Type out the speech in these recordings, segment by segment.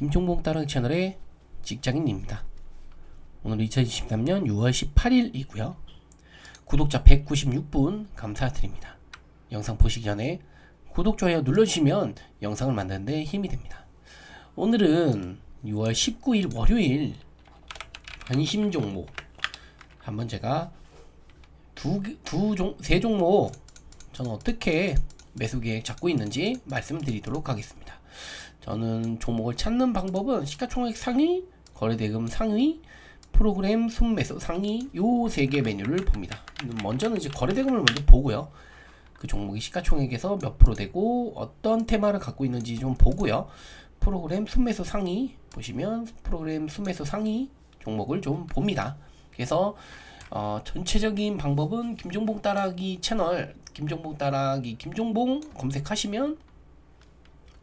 김종봉 따릉 채널의 직장인입니다. 오늘 2023년 6월 18일이고요. 구독자 196분 감사드립니다. 영상 보시기 전에 구독, 좋아요 눌러주시면 영상을 만드는데 힘이 됩니다. 오늘은 6월 19일 월요일 관심 종목 한번 제가 두, 개- 두 종, 세 종목 저는 어떻게 매수 계획 잡고 있는지 말씀드리도록 하겠습니다. 저는 종목을 찾는 방법은 시가총액 상위, 거래대금 상위, 프로그램 순매수 상위 요 세 개 메뉴를 봅니다. 먼저는 이제 거래대금을 먼저 보고요. 그 종목이 시가총액에서 몇 프로 되고 어떤 테마를 갖고 있는지 좀 보고요. 프로그램 순매수 상위 보시면 프로그램 순매수 상위 종목을 좀 봅니다. 그래서 어, 전체적인 방법은 김종봉 따라기 채널 김종봉 따라기 김종봉 검색하시면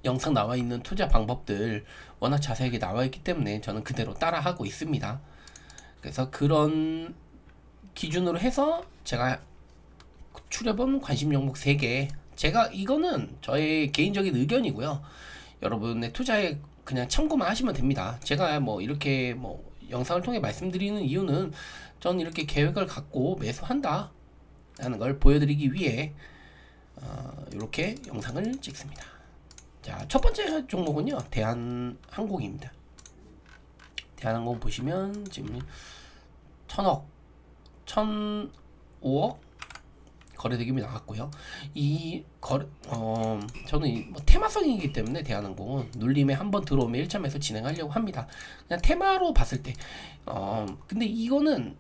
영상 나와 있는 투자 방법들 워낙 자세하게 나와 있기 때문에 저는 그대로 따라 하고 있습니다. 그래서 그런 기준으로 해서 제가 출해본 관심 종목 3개 제가 이거는 저의 개인적인 의견이고요. 여러분의 투자에 그냥 참고만 하시면 됩니다. 제가 뭐 이렇게 뭐 영상을 통해 말씀드리는 이유는 저는 이렇게 계획을 갖고 매수한다 라는 걸 보여드리기 위해 어, 이렇게 영상을 찍습니다. 자, 첫 번째 종목은요. 대한항공입니다. 대한항공 보시면 지금 천억, 천오억 거래대금이 나왔고요. 이 거래, 어, 저는 이 뭐 테마성이기 때문에 대한항공은 눌림에 한번 들어오면 1점에서 진행하려고 합니다. 그냥 테마로 봤을 때, 어, 근데 이거는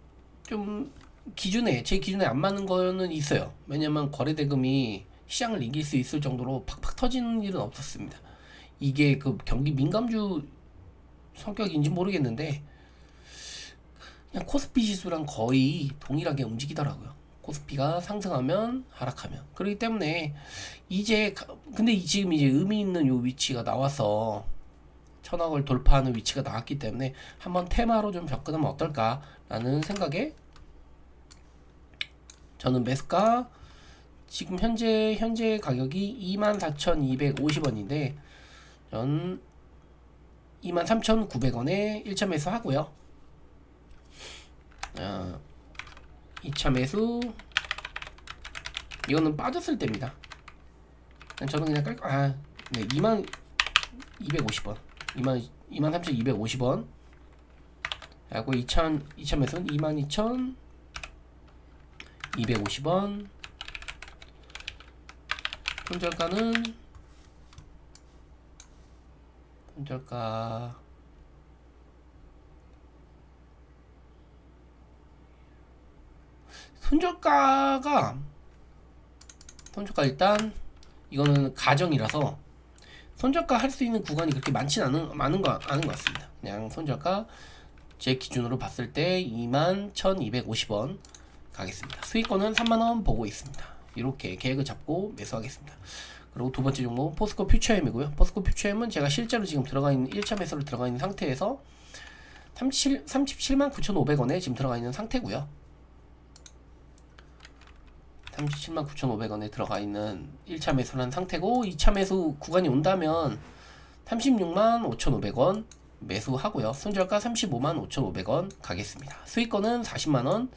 좀 기준에 제 기준에 안 맞는 거는 있어요. 왜냐면 거래대금이 시장을 이길 수 있을 정도로 팍팍 터지는 일은 없었습니다. 이게 그 경기 민감주 성격인지 모르겠는데 그냥 코스피 지수랑 거의 동일하게 움직이더라고요. 코스피가 상승하면 하락하면 그렇기 때문에 이제 가- 근데 이- 지금 이제 의미 있는 요 위치가 나와서 천억을 돌파하는 위치가 나왔기 때문에 한번 테마로 좀 접근하면 어떨까라는 생각에 저는 매수가 지금 현재 현재 가격이 24,250원인데 전 23,900원에 1차 매수 하고요. 어, 2차 매수 이거는 빠졌을 때입니다. 저는 그냥 깔 아, 네, 2만 250원. 2만 23,250원. 하고 2차 2차 매수는 22,250원. 손절가는 손절가 손절가가 손절가 일단 이거는 가정이라서 손절가 할 수 있는 구간이 그렇게 많진 않은 많은 거 않은 것 같습니다. 그냥 손절가 제 기준으로 봤을 때 21,250원 가겠습니다. 수익권은 3만 원 보고 있습니다. 이렇게 계획을 잡고 매수하겠습니다. 그리고 두 번째 종목 포스코 퓨처엠이고요. 포스코 퓨처엠은 제가 실제로 지금 들어가 있는 1차 매수를 들어가 있는 상태에서 37, 37만 9,500원에 지금 들어가 있는 상태고요. 37만 9,500원에 들어가 있는 1차 매수한 상태고 2차 매수 구간이 온다면 36만 5,500원 매수하고요. 손절가 35만 5,500원 가겠습니다. 수익권은 40만 원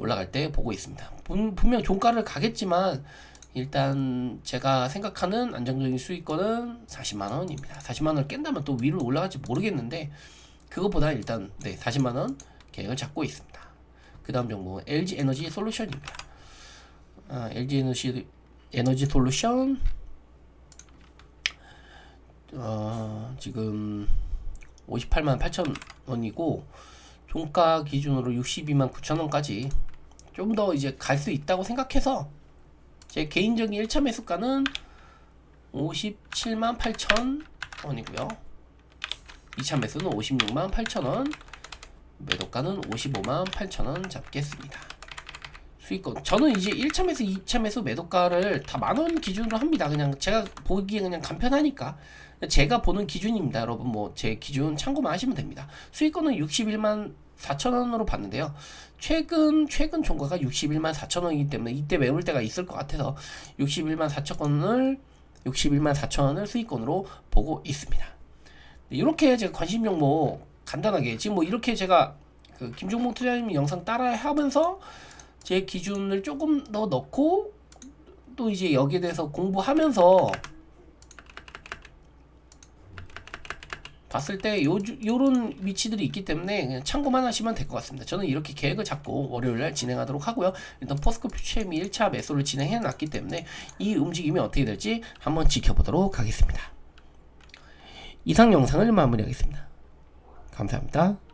올라갈 때 보고 있습니다. 분, 분명 종가를 가겠지만 일단 제가 생각하는 안정적인 수익권은 40만 원입니다. 40만 원을 깬다면 또 위로 올라갈지 모르겠는데 그것보다 일단 네 40만 원 계획을 잡고 있습니다. 그 다음 종목 LG 에너지 솔루션입니다. 아, LG 에너지 에너지 솔루션 어, 지금 58만 8천 원이고 종가 기준으로 62만 9천 원까지 좀 더 이제 갈 수 있다고 생각해서 제 개인적인 1차 매수가는 57만 8천 원이고요. 2차 매수는 56만 8천 원, 매도가는 55만 8천 원 잡겠습니다. 수익권 저는 이제 1차 매수, 2차 매수 매도가를 다 만 원 기준으로 합니다. 그냥 제가 보기에 그냥 간편하니까 제가 보는 기준입니다. 여러분 뭐 제 기준 참고만 하시면 됩니다. 수익권은 61만 4천 원으로 봤는데요. 최근 최근 종가가 61만 4천 원이기 때문에 이때 매물 때가 있을 것 같아서 61만 4천 원을 61만 4천 원을 수익권으로 보고 있습니다. 이렇게 제가 관심 종목 간단하게 지금 뭐 이렇게 제가 그 김종목 투자님 영상 따라 하면서 제 기준을 조금 더 넣고 또 이제 여기에 대해서 공부하면서 봤을 때 요, 요런 위치들이 있기 때문에 그냥 참고만 하시면 될 것 같습니다. 저는 이렇게 계획을 잡고 월요일날 진행하도록 하고요. 일단 포스코 퓨처엠이 1차 매수를 진행해 놨기 때문에 이 움직임이 어떻게 될지 한번 지켜보도록 하겠습니다. 이상 영상을 마무리하겠습니다. 감사합니다.